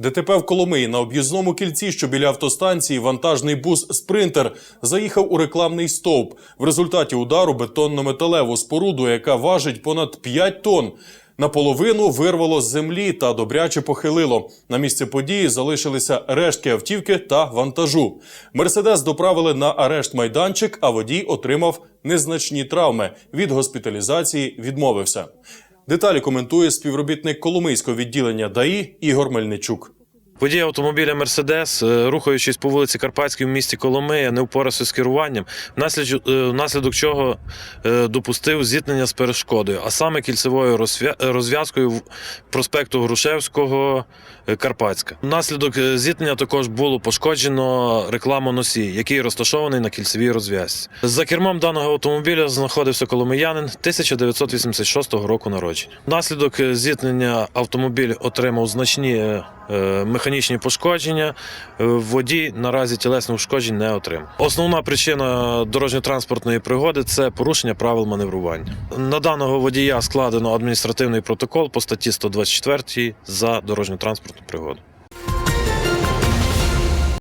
ДТП в Коломиї на об'їзному кільці, що біля автостанції, вантажний бус Спринтер заїхав у рекламний стовп. В результаті удару бетонно-металеву споруду, яка важить понад 5 тонн. Наполовину вирвало з землі та добряче похилило. На місці події залишилися рештки автівки та вантажу. Мерседес доправили на арешт майданчик, а водій отримав незначні травми. Від госпіталізації відмовився. Деталі коментує співробітник Коломийського відділення ДАІ Ігор Мельничук. Водій автомобіля Мерседес, е, рухаючись по вулиці Карпатській в місті Коломия, не впорався з керуванням, внаслідок, е, чого е, допустив зіткнення з перешкодою, а саме кільцевою розв'язкою проспекту Грушевського Карпатська. Внаслідок зіткнення також було пошкоджено рекламоносій, який розташований на кільцевій розв'язці. За кермом даного автомобіля знаходився коломиянин 1986 року народження. Внаслідок зіткнення автомобіль отримав значні механічні пошкодження. Е, Водій наразі тілесних ушкоджень не отримав. Основна причина дорожньо-транспортної пригоди це порушення правил маневрування. На даного водія складено адміністративний протокол по статті 124 за дорожньо-транспортну пригоду.